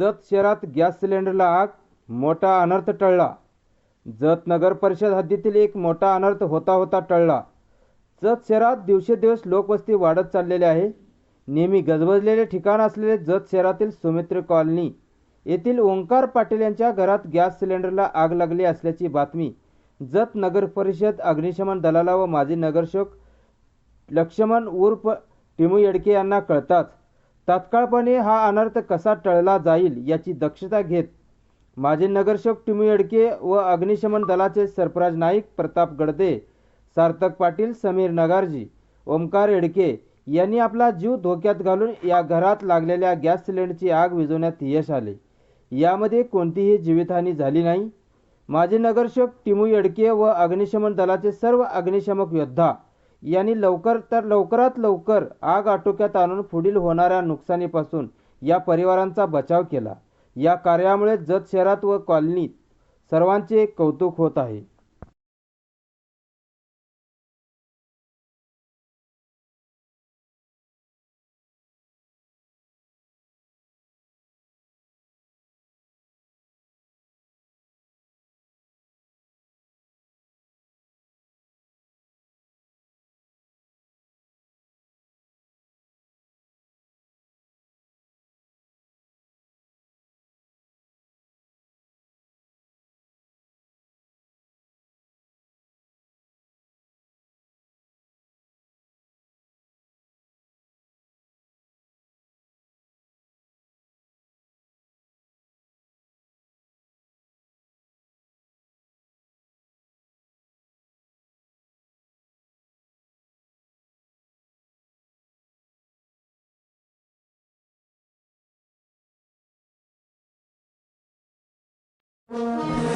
जत शहरात गॅस सिलेंडरला आग मोठा अनर्थ टळला. जत नगर परिषद हद्दीतील एक मोठा अनर्थ होता होता टळला. जत शहरात दिवसेदिवस लोकवस्ती वाढत चाललेली आहे. नेहमी गजबजलेले ठिकाण असलेले जत शहरातील सुमित्र कॉलनी येथील ओंकार पाटील यांच्या घरात गॅस सिलेंडरला आग लागली असल्याची बातमी जत नगर परिषद अग्निशमन दलाला व माजी नगरसेवक लक्ष्मण उर्फ टिमू येडके यांना कळताच तात्काळपणे हा अनर्थ कसा टळला जाईल याची दक्षता घेत माजी नगरसेवक टिमू येडके व अग्निशमन दलाचे सरफराज नाईक प्रताप गडदे सार्थक पाटील समीर नगारजी ओमकार येडके यांनी आपला जीव धोक्यात घालून या घरात लागलेल्या गॅस सिलेंडरची आग विझवण्यात यश आले. यामध्ये कोणतीही जीवितहानी झाली नाही. माजी नगरसेवक टिमू येडके व अग्निशमन दलाचे सर्व अग्निशमक योद्धा यांनी लवकर तर लवकरात लवकर आग आटोक्यात आणून पुढील होणाऱ्या नुकसानीपासून या परिवारांचा बचाव केला. या कार्यामुळे जत शहरात व कॉलनीत सर्वांचे कौतुक होत आहे. Música